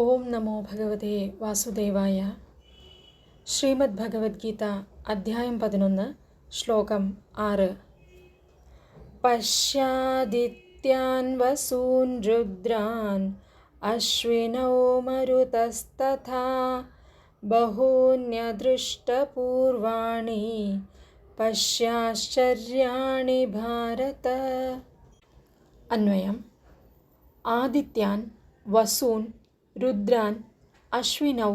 ഓം നമോ ഭഗവതേ വാസുദേവായ. ശ്രീമദ് ഭഗവത്ഗീത അധ്യായം പതിനൊന്ന് ശ്ലോകം ആറ്. പശ്യാദിത്യാൻ വസൂൻ രുദ്രാൻ അശ്വിനോ മരുതസ്തഥാ ബഹൂന്യദൃഷ്ടപൂർവാണി പശ്യാശ്ചര്യാണി ഭാരത. അന്വയം. ആദിത്യാൻ വസൂൻ രുദ്രാൻ അശ്വിനൗ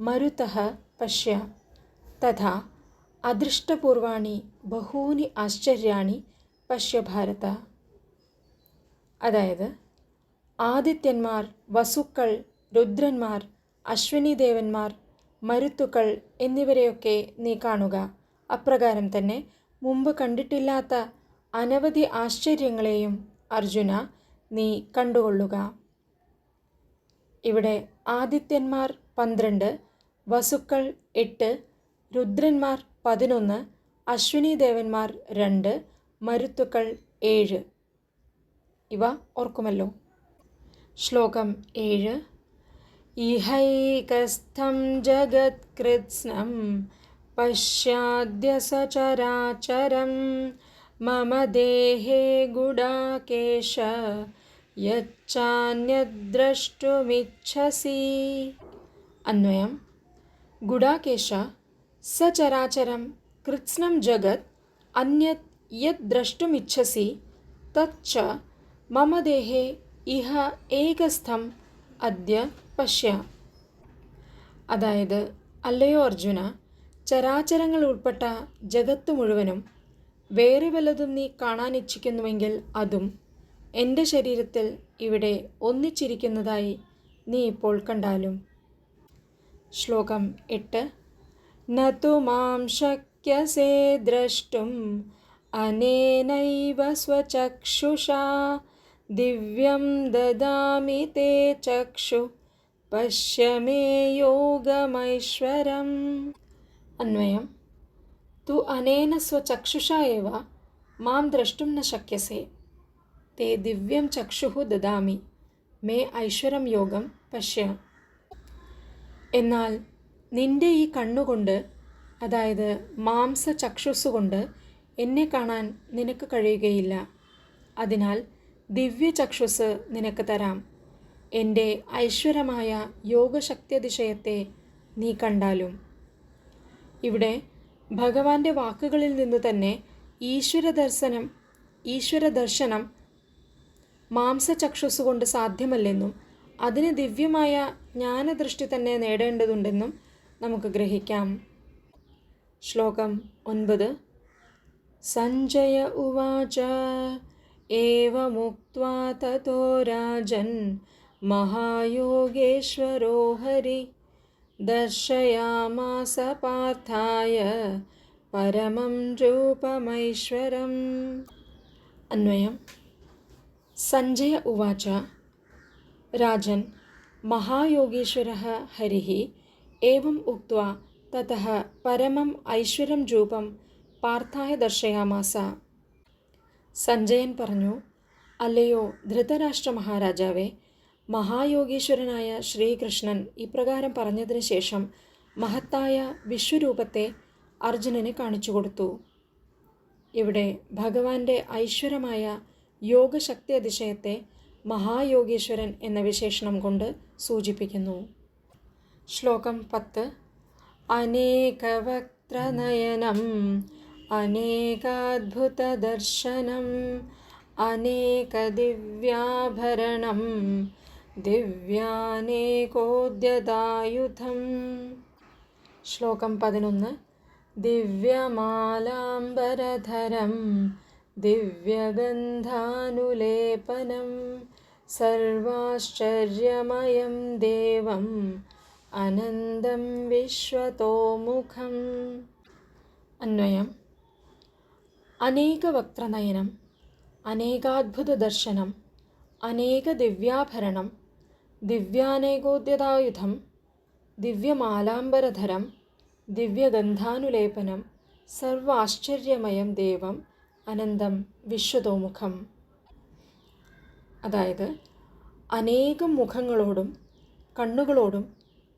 മരുത പശ്യ. തഥാ അദൃഷ്ടപൂർവാണി ബഹൂനി ആശ്ചര്യാണി പശ്യ ഭാരത. അതായത് ആദിത്യന്മാർ വസുക്കൾ രുദ്രന്മാർ അശ്വിനി ദേവന്മാർ മരുത്തുക്കൾ എന്നിവരെയൊക്കെ നീ കാണുക. അപ്രകാരം തന്നെ മുമ്പ് കണ്ടിട്ടില്ലാത്ത അനവധി ആശ്ചര്യങ്ങളെയും അർജുന നീ കണ്ടുകൊള്ളുക. ഇവിടെ ആദിത്യന്മാർ പന്ത്രണ്ട് വസുക്കൾ എട്ട് രുദ്രന്മാർ പതിനൊന്ന് അശ്വിനി ദേവന്മാർ രണ്ട് മരുത്തുക്കൾ ഏഴ്. ഇവ ഓർക്കുമല്ലോ. ശ്ലോകം ഏഴ്. ഇഹൈകസ്ഥം ജഗത്കൃത്സ്നം പശ്യാദ്യ സചരാചരം മമ ദേഹേ ഗുഡാകേശ യച്ചാന്യദ്രഷ്ടുമിച്ഛസി അന്വയം ഗുഡാകേശ സചരാചരം കൃത്സ്നം ജഗത് അന്യത് യത് ദ്രഷ്ടുമിച്ഛസി തച്ച മമ ദേഹേ ഇഹ ഏകസ്ഥം അദ്യ പശ്യ അതായത് അല്ലയോ അർജുന ചരാചരങ്ങൾ ഉൾപ്പെട്ട ജഗത്ത് മുഴുവനും വേറെ വല്ലതും നീ കാണാൻ ഇച്ഛിക്കുന്നുവെങ്കിൽ അതും എന്റെ ശരീരത്തിൽ ഇവിടെ ഒന്നിച്ചിരിക്കുന്നതായി നീ ഇപ്പോൾ കണ്ടാലും. ശ്ലോകം എട്ട്. നതു മാം ശക്യസേ ദ്രഷ്ടും അനേനൈവ സ്വചക്ഷുഷാ. ദിവ്യം ദദാമി തേ ചക്ഷു പശ്യമേ യോഗമൈശ്വരം. അന്വയം. തു അനേന സ്വചക്ഷുഷ മാം ദ്രഷ്ടും ന ശക്യസേ. തേ दिव्यं ചക്ഷുഹു ദദാമി മേ ഐശ്വരം യോഗം പശ്യ എന്നാൽ നിന്റെ ഈ കണ്ണുകൊണ്ട് അതായത് മാംസ ചക്ഷുസ്സുകൊണ്ട് എന്നെ കാണാൻ നിനക്ക് കഴിയുകയില്ല. അതിനാൽ ദിവ്യ ചക്ഷുസ് നിനക്ക് തരാം. എന്റെ ഐശ്വരമായ യോഗശക്തിയതിശയത്തെ നീ കണ്ടാലും. ഇവിടെ ഭഗവാന്റെ വാക്കുകളിൽ നിന്ന് തന്നെ ഈശ്വര ദർശനം ഈശ്വര ദർശനം മാംസചക്ഷുസ് കൊണ്ട് സാധ്യമല്ലെന്നും അതിന് ദിവ്യമായ ജ്ഞാനദൃഷ്ടി തന്നെ നേടേണ്ടതുണ്ടെന്നും നമുക്ക് ഗ്രഹിക്കാം. ശ്ലോകം ഒൻപത്. സഞ്ജയ ഉവാച ഏവമുക്വാ തതോ രാജൻ മഹായോഗേശ്വരോ ഹരി ദർശയാമാസ പാർത്ഥായ പരമം രൂപമൈശ്വരം. അന്വയം. സഞ്ജയ ഉവാച. രാജൻ മഹായോഗീശ്വര ഹരി ഏവം ഉക്വാ ततः പരമം ഐശ്വര്യം രൂപം പാർത്ഥായ ദർശയാമാസ. സഞ്ജയൻ പറഞ്ഞു അല്ലയോ ധൃതരാഷ്ട്ര മഹാരാജാവേ മഹായോഗീശ്വരനായ ശ്രീകൃഷ്ണൻ ഇപ്രകാരം പറഞ്ഞതിന് ശേഷം മഹത്തായ വിശ്വരൂപത്തെ അർജുനന് കാണിച്ചു കൊടുത്തു. ഇവിടെ ഭഗവാന്റെ ഐശ്വരമായ യോഗശക്തി അതിശയത്തെ മഹായോഗീശ്വരൻ എന്ന വിശേഷണം കൊണ്ട് സൂചിപ്പിക്കുന്നു. ശ്ലോകം പത്ത്. അനേകവക്ത്രനയനം അനേകാദ്ഭുതദർശനം അനേകദിവ്യാഭരണം ദിവ്യാനേകോദ്യതായുധം. ശ്ലോകം പതിനൊന്ന്. ദിവ്യമാലാംബരധരം दिव्यगन्धानुलेपनं सर्वाश्चर्यमयं देवम् अनन्दं विश्वतोमुखम्। अन्वयम्। अनेकवक्त्रनयनम् अनेकाद्भुतदर्शनम् अनेकदिव्याभरणं दिव्यानेकोद्यतायुधं दिव्यमालाम्बरधरं दिव्यगन्धानुलेपनं सर्वाश्चर्यमयं देवम् അനന്തം വിശ്വതോമുഖം. അതായത് അനേകം മുഖങ്ങളോടും കണ്ണുകളോടും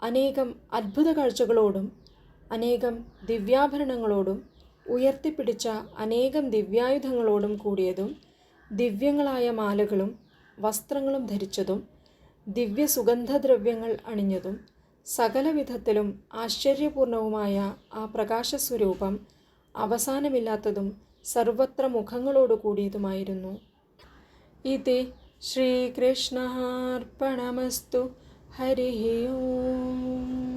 അനേകം അത്ഭുത കാഴ്ചകളോടും അനേകം ദിവ്യാഭരണങ്ങളോടും ഉയർത്തിപ്പിടിച്ച അനേകം ദിവ്യായുധങ്ങളോടും കൂടിയതും ദിവ്യങ്ങളായ മാലകളും വസ്ത്രങ്ങളും ധരിച്ചതും ദിവ്യ സുഗന്ധദ്രവ്യങ്ങൾ അണിഞ്ഞതും സകലവിധത്തിലും ആശ്ചര്യപൂർണവുമായ ആ പ്രകാശസ്വരൂപം അവസാനമില്ലാത്തതും സർവത്ര മുഖങ്ങളോട് കൂടിയതുമായിരുന്നു. ഇതി ശ്രീകൃഷ്ണാർപ്പണമസ്തു. ഹരി ഓം.